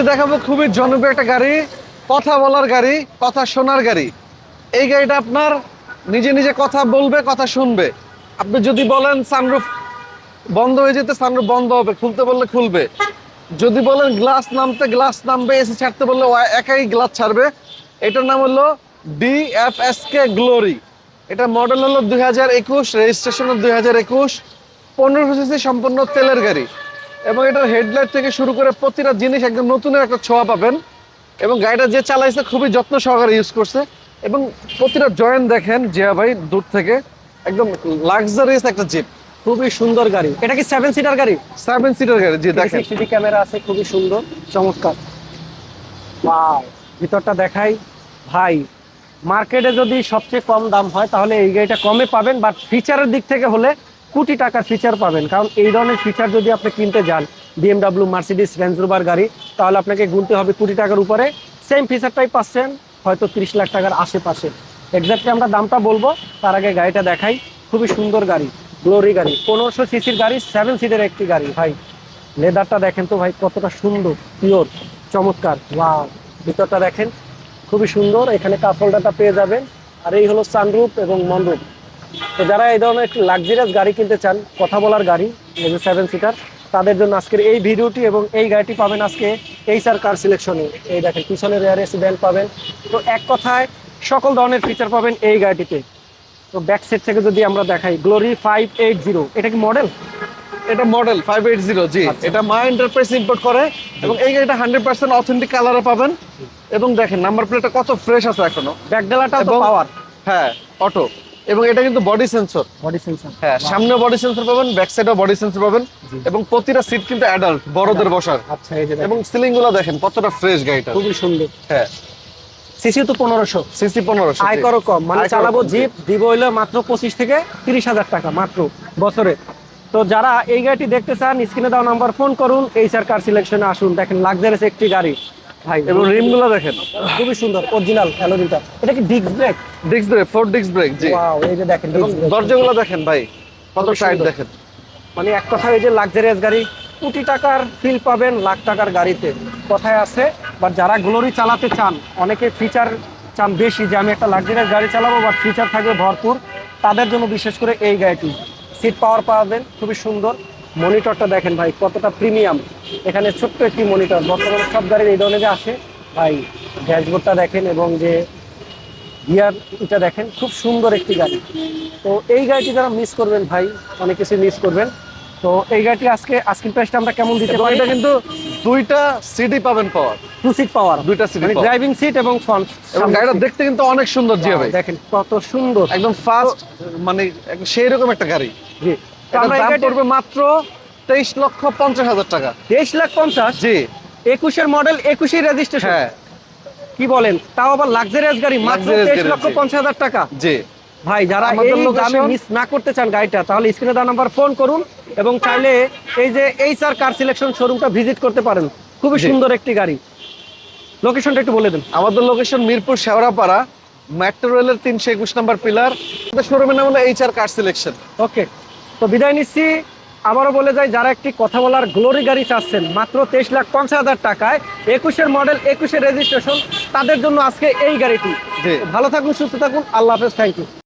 দেখাবো খুবই জনপ্রিয় একটা গাড়ি, কথা বলার গাড়ি, কথা শোনার গাড়ি। এই গাড়িটা আপনার নিজে নিজে কথা বলবে, কথা শুনবে। আপনি যদি বলেন সানরুফ বন্ধ হয়ে যেতে সানরুফ বন্ধ হবে, খুলতে বললে খুলবে। যদি বলেন গ্লাস নামতে গ্লাস নামবে, এসি ছাড়তে বললে একাই গ্লাস ছাড়বে। এটার নাম হলো ডিএফএসকে গ্লোরি এটা মডেল হলো দুই হাজার একুশ রেজিস্ট্রেশন দুই হাজার একুশ। পনেরো সিসি সম্পূর্ণ তেলের গাড়ি। এবং এটার হেডলাইট থেকে শুরু করে প্রতিটা জিনিস একদম নতুন একটা ছোঁয়া পাবেন। এবং গাড়িটা যে চালাইছে খুবই যত্ন সহকারে ইউজ করছে। এবং প্রতিটা জয়েন্ট দেখেন জিয়া ভাই দূর থেকে একদম লাক্সারিয়াস একটা জিপ খুবই সুন্দর গাড়ি। এটা কি সেভেন সিটার গাড়ি? সেভেন সিটার গাড়ি জি দেখেন। সিসিটিভি ক্যামেরা আছে খুবই সুন্দর চমৎকার। ওয়াও ভিতরটা দেখাই। ভাই মার্কেটে যদি সবচেয়ে কম দাম হয় তাহলে এই গাড়িটা কমে পাবেন বাট ফিচারের দিক থেকে হলে কোটি টাকার ফিচার পাবেন। কারণ এই ধরনের ফিচার যদি আপনি কিনতে যান বিএমডাব্লিউ মার্সিডিস রেঞ্জ রোভার গাড়ি, তাহলে আপনাকে গুনতে হবে কোটি টাকার উপরে। সেম ফিচারটাই পাচ্ছেন, হয়তো তিরিশ লাখ টাকার আশেপাশে। এক্স্যাক্টলি আমরা দামটা বলব, তার আগে গাড়িটা দেখাই। খুবই সুন্দর গাড়ি গ্লোরি গাড়ি। পনেরোশো সিসির গাড়ি সেভেন সিটের একটি গাড়ি, ভাই। লেদারটা দেখেন তো ভাই, কতটা সুন্দর পিওর চমৎকার। বা ভিতরটা দেখেন, খুবই সুন্দর। এখানে কাপ পেয়ে যাবেন। আর এই হলো সানরুফ এবং মনরুফ তো যারা এই ধরনের একটি লাক্সারিয়াস গাড়ি কিনতে চান কথা বলার গাড়ি এই যে সেভেন সিটার তাদের জন্য আজকের এই ভিডিওটি এবং এই গাড়িটি পাবেন আজকে এইচআর কার সিলেকশনে এই দেখেন পিছনে রেয়ার এসি ব্যান্ড পাবেন। তো এক কথায় সকল ধরনের ফিচার পাবেন এই গাড়িটিতে। তো ব্যাক সাইড থেকে যদি আমরা দেখাই গ্লোরি ফাইভ এইট জিরো এটা কি মডেল এটা মডেল ফাইভ এইট জিরো জি। আচ্ছা। এটা মা এন্টারপ্রাইজ ইম্পোর্ট করে এবং এই গাড়িটা হান্ড্রেড পার্সেন্ট অথেন্টিক কালারে পাবেন। এবং দেখেন নাম্বার প্লেটটা কত ফ্রেশ আছে এখনও। ব্যাকডেলাটাও তো এবং- পাওয়ার হ্যাঁ অটো এবং এটা কিন্তু বডি সেন্সর বডি সেন্সার হ্যাঁ সামনে বডি সেন্সর পাবেন ব্যাক সাইডেও বডি সেন্সর পাবেন এবং প্রতিটা সিট কিন্তু অ্যাডাল্ট বড়দের বসার। আচ্ছা এই যে। এবং সিলিংগুলো দেখেন কতটা ফ্রেশ গাড়িটা খুবই সুন্দর। হ্যাঁ। সিসি তো পনেরোশো। সিসি পনেরোশো আয়করও কম। মানে চালাবো জিপ দিব হইল মাত্র পঁচিশ থেকে তিরিশ হাজার টাকা মাত্র বছরে। তো যারা এই গাড়িটি দেখতে চান স্ক্রিনে দাও নাম্বার ফোন করুন এই স্যার কার সিলেকশনে আসুন। দেখেন লাক্সারিয়াস একটি গাড়ি। ভাই এবং রিমগুলো দেখেন। খুবই সুন্দর অরিজিনাল অ্যালোরিটা এটা কি disc brake? Disc brake four disc brake জি। ওয়াও এই যে দেখেন দরজাগুলো দেখেন ভাই কত সুন্দর। দেখেন। মানে এক কথায় এই যে লাক্সারিয়াস গাড়ি কোটি টাকার ফিল পাবেন লাখ টাকার গাড়িতে। কথায় আছে বা যারা গ্লোরি চালাতে চান অনেকে ফিচার চান বেশি যে আমি একটা লাক্সারিয়াস গাড়ি চালাবো বা ফিচার থাকবে ভরপুর। তাদের জন্য বিশেষ করে এই গাড়িটি। সিট পাওয়ার পাবেন খুবই সুন্দর। মনিটরটা দেখেন ভাই কতটা প্রিমিয়াম। এখানে ছোট্ট একটি মনিটর বর্তমানে সব গাড়ির এই ধরনের আসে ভাই ড্যাশবোর্ডটা দেখেন এবং যে গিয়ার এটা দেখেন খুব সুন্দর একটি গাড়ি। তো এই গাড়িটি যারা মিস করবেন ভাই অনেক কিছু মিস করবেন। তো এই গাড়িটি আজকে আজকের প্রাইসটা আমরা কেমন দিতে পারি? এটা কিন্তু দুইটা সিটই পাবেন পাওয়ার। টু সিট পাওয়ার দুইটা seat মানে ড্রাইভিং সিট এবং ফ্রন্ট এবং গাড়িটা দেখতে কিন্তু অনেক সুন্দর জি ভাই। দেখেন কত সুন্দর। একদম ফাস্ট মানে সেই রকম একটা গাড়ি। জি। দাম পড়বে মাত্র তেইশ লক্ষ পঞ্চাশ হাজার টাকা। তেইশ লাখ পঞ্চাশ? জি। একুশের মডেল একুশের রেজিস্ট্রেশন হ্যাঁ। কি বলেন? তাও আবার লাক্সারিয়াস গাড়ি মাত্র তেইশ লক্ষ পঞ্চাশ হাজার টাকা। জি। ভাই যারা এই দামে মিস না করতে চান গাড়িটা তাহলে স্ক্রিনে দেওয়া নাম্বার ফোন করুন এবং চাইলে এই যে এই স্যার কার সিলেকশন শোরুমটা ভিজিট করতে পারেন। খুবই সুন্দর একটি গাড়ি। লোকেশনটা একটু বলে দেন। আমাদের লোকেশন মিরপুর শেওড়াপাড়া মেট্রো রেলের তিনশো একুশ নাম্বার পিলার শোরুমের নাম হলো এইচ আর কার সিলেকশন ওকে তো বিদায় নিচ্ছি। আবারও বলে যাই যারা একটি কথা বলার গ্লোরি গাড়ি চাচ্ছেন মাত্র তেইশ লাখ পঞ্চাশ হাজার টাকায় একুশের মডেল একুশের রেজিস্ট্রেশন তাদের জন্য আজকে এই গাড়িটি। ভালো থাকুন সুস্থ থাকুন আল্লাহ হাফেজ থ্যাংক ইউ